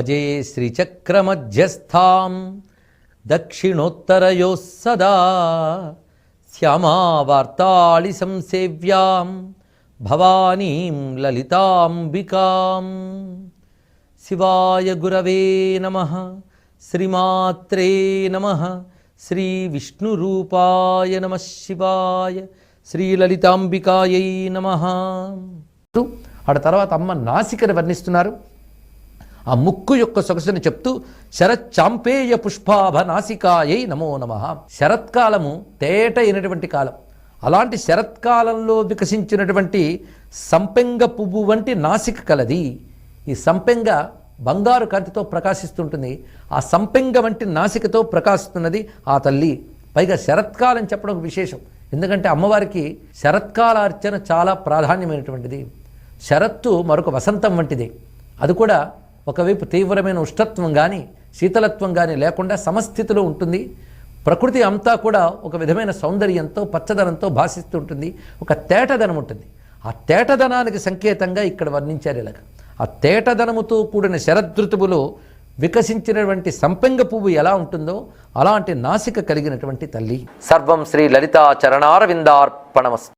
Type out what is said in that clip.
భజే శ్రీచక్రమధ్యస్థాం. దక్షిణోత్తరయో సదా శ్యామావార్తాళి సంసేవ్యాం. భవానీం లలితాంబికాం. శివాయ గురవే నమ. శ్రీమాత్రే నమ. శ్రీ విష్ణురూపాయ నమ శివాయ. శ్రీలలితాంబికాయై నమ. ఆడ తర్వాత అమ్మ నాసికను వర్ణిస్తున్నారు. ఆ ముక్కు యొక్క సొగసుని చెప్తూ శరత్ చాంపేయ పుష్పాభ నాసికాయై నమో నమ. శరత్కాలము తేట అయినటువంటి కాలం. అలాంటి శరత్కాలంలో వికసించినటువంటి సంపెంగ పువ్వు వంటి నాసిక కలది. ఈ సంపెంగ బంగారు కాంతితో ప్రకాశిస్తుంటుంది. ఆ సంపెంగ వంటి నాసికతో ప్రకాశిస్తున్నది ఆ తల్లి. పైగా శరత్కాలం చెప్పడం విశేషం. ఎందుకంటే అమ్మవారికి శరత్కాల అర్చన చాలా ప్రాధాన్యమైనటువంటిది. శరత్తు మరొక వసంతం వంటిది. అది కూడా ఒకవైపు తీవ్రమైన ఉష్ణత్వం కానీ శీతలత్వం కానీ లేకుండా సమస్థితిలో ఉంటుంది. ప్రకృతి అంతా కూడా ఒక విధమైన సౌందర్యంతో పచ్చదనంతో భాషిస్తూ ఉంటుంది. ఒక తేటదనం ఉంటుంది. ఆ తేటదనానికి సంకేతంగా ఇక్కడ వర్ణించారు ఇలాగ. ఆ తేటదనముతో కూడిన శరదృతువులో వికసించినటువంటి సంపెంగ పువ్వు ఎలా ఉంటుందో అలాంటి నాసిక కలిగినటువంటి తల్లి. సర్వం శ్రీ లలితా చరణారవిందార్పణమస్తు